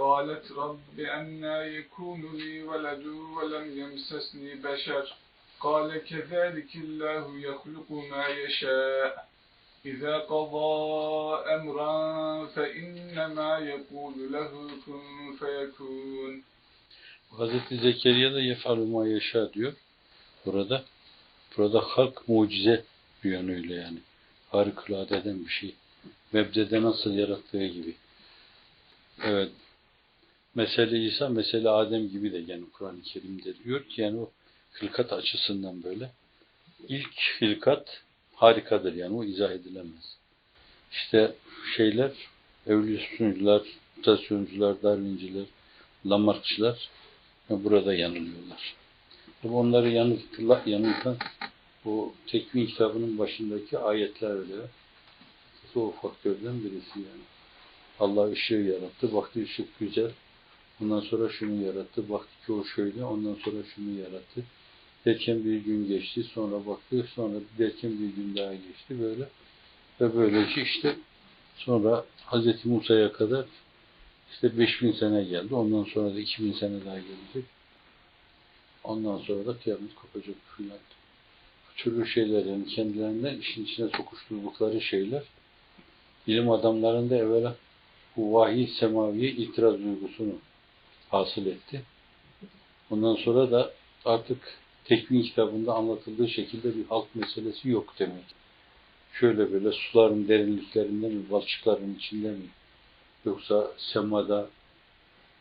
قالت رب أنا يكون لي ولد ولم يمسسني بشر قال كذلك الله يخلق ما يشاء إذا قضى أمرا فإنما يقول له كن فيكون Hazreti Zekeriya da yefalu ma yaşa diyor. Burada burada halk mucize bir yönüyle yani. Harikulade eden bir şey. Mebdede nasıl yarattığı gibi. Evet. Mesele İsa, mesele Adem gibi de yani Kur'an-ı Kerim'de diyor ki yani o hılkat açısından böyle. İlk hılkat harikadır yani o izah edilemez. İşte şeyler, evolüsyoncular, mutasyoncular, darwinciler, lamarkçılar burada yanılıyorlar. Tabi onları yanıltıla, yanıltan bu tekvin kitabının başındaki ayetler öyle. O faktörden birisi yani. Allah ışığı yarattı, baktı ışık güzel. Ondan sonra şunu yarattı, baktı ki o şöyle, ondan sonra şunu yarattı. Derken bir gün geçti, sonra baktı, sonra derken bir gün daha geçti böyle. Ve böylece işte sonra Hz. Musa'ya kadar işte 5000 sene geldi. Ondan sonra da 2000 sene daha gelecek. Ondan sonra da kıyamet kopacak filan. Türlü şeyler yani kendilerinden işin içine sokuşturdukları şeyler ilim adamlarında evvela bu vahiy semaviye itiraz duygusunu hasıl etti. Ondan sonra da artık tekvin kitabında anlatıldığı şekilde bir halk meselesi yok demek. Şöyle böyle suların derinliklerinde mi, balçıkların içinde mi, yoksa semada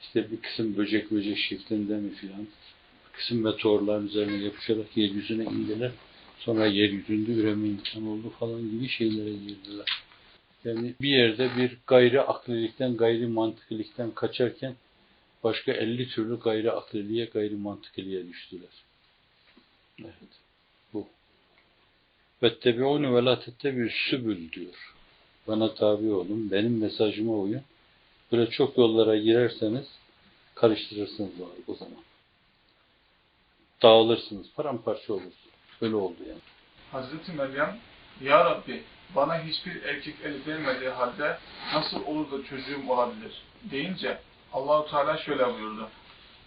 işte bir kısım böcek böcek şeklinde mi filan, bir kısım meteorların üzerine yapışarak yeryüzüne indiler. Sonra yeryüzünde üreme imkan oldu falan gibi şeylere girdiler. Yani bir yerde bir gayri aklilikten, gayri mantıklilikten kaçarken başka 50 türlü gayri akliliğe, gayri mantıkliye düştüler. Evet. Bu. Vettebi'uni ve la sübül diyor. Bana tabi olun, benim mesajıma uyun. Böyle çok yollara girerseniz karıştırırsınız o zaman. Dağılırsınız, paramparça olursunuz. Öyle oldu yani. Hazreti Meryem, Ya Rabbi bana hiçbir erkek el vermediği halde nasıl olur da çocuğum olabilir deyince Allahu Teala şöyle buyurdu.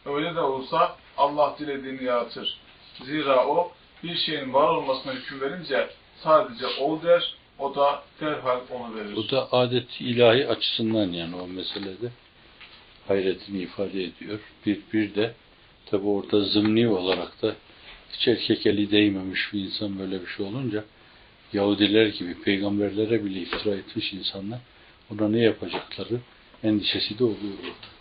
Öyle de olsa Allah dilediğini yaratır. Zira o bir şeyin var olmasına hüküm verince sadece ol der, o da derhal onu verir. Bu da adet ilahi açısından yani o meselede hayretini ifade ediyor. Bir, bir de tabi orada zımni olarak da hiç erkek eli değmemiş bir insan böyle bir şey olunca Yahudiler gibi peygamberlere bile iftira etmiş insanlar ona ne yapacakları endişesi de oluyor orada.